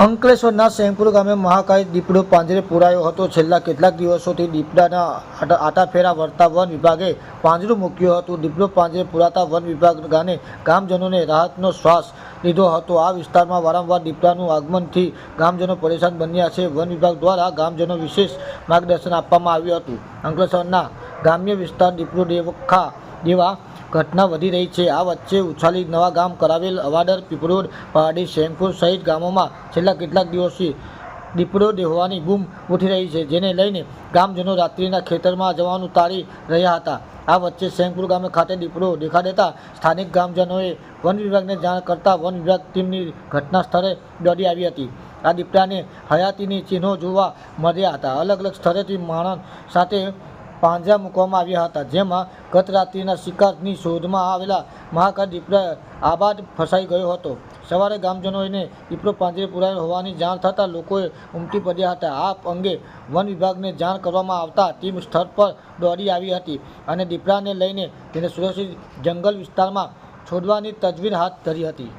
અંકલેશ્વરના સેંકુર ગામે મહાકાય દીપડો પાંજરે પુરાયો હતો. છેલ્લા કેટલાક દિવસોથી દીપડાના આટા- આટાફેરા વર્તા વન વિભાગે પાંજરું મૂક્યું હતું. દીપડો પાંજરે પુરાતા વન વિભાગ ગાને ગામજનોને રાહતનો શ્વાસ લીધો હતો. આ વિસ્તારમાં વારંવાર દીપડાનું આગમનથી ગામજનો પરેશાન બન્યા છે. વન વિભાગ દ્વારા ગામજનો વિશેષ માર્ગદર્શન આપવામાં આવ્યું હતું. અંકલેશ્વરના ગ્રામ્ય વિસ્તાર દીપડો દેવખા જેવા ઘટના વધી રહી છે. આ વચ્ચે ઉછાલી નવા ગામ કરાવેલ અવાડર પીપરોડ પહાડી શેમપુર સહિત ગામોમાં છેલ્લા કેટલાક દિવસથી દીપડો દેહવાની બૂમ ઉઠી રહી છે, જેને લઈને ગામજનો રાત્રિના ખેતરમાં જવાનું ટાળી રહ્યા હતા. આ વચ્ચે શેંગપુર ગામે ખાતે દીપડો દેખા દેતા સ્થાનિક ગામજનોએ વન વિભાગને જાણ કરતા વન વિભાગ ટીમની ઘટના સ્થળે દોડી આવી હતી. આ દીપડાને હયાતીની ચિહ્નો જોવા મળ્યા હતા. અલગ અલગ સ્થળેથી માણસ સાથે પાંજરા મૂકવામાં આવ્યા હતા. જેમાં ગત રાત્રિના શિકારની શોધમાં આવેલા મહાકાળ દીપડા આબાદ ફસાઈ ગયો હતો. સવારે ગામજનોને દીપડો પાંજરે પુરાયો હોવાની જાણ થતાં લોકોએ ઉમટી પડ્યા હતા. આ અંગે વન વિભાગને જાણ કરવામાં આવતા ટીમ સ્થળ પર દોડી આવી હતી અને દીપડાને લઈને તેને સુરક્ષિત જંગલ વિસ્તારમાં છોડવાની તજવીજ હાથ ધરી હતી.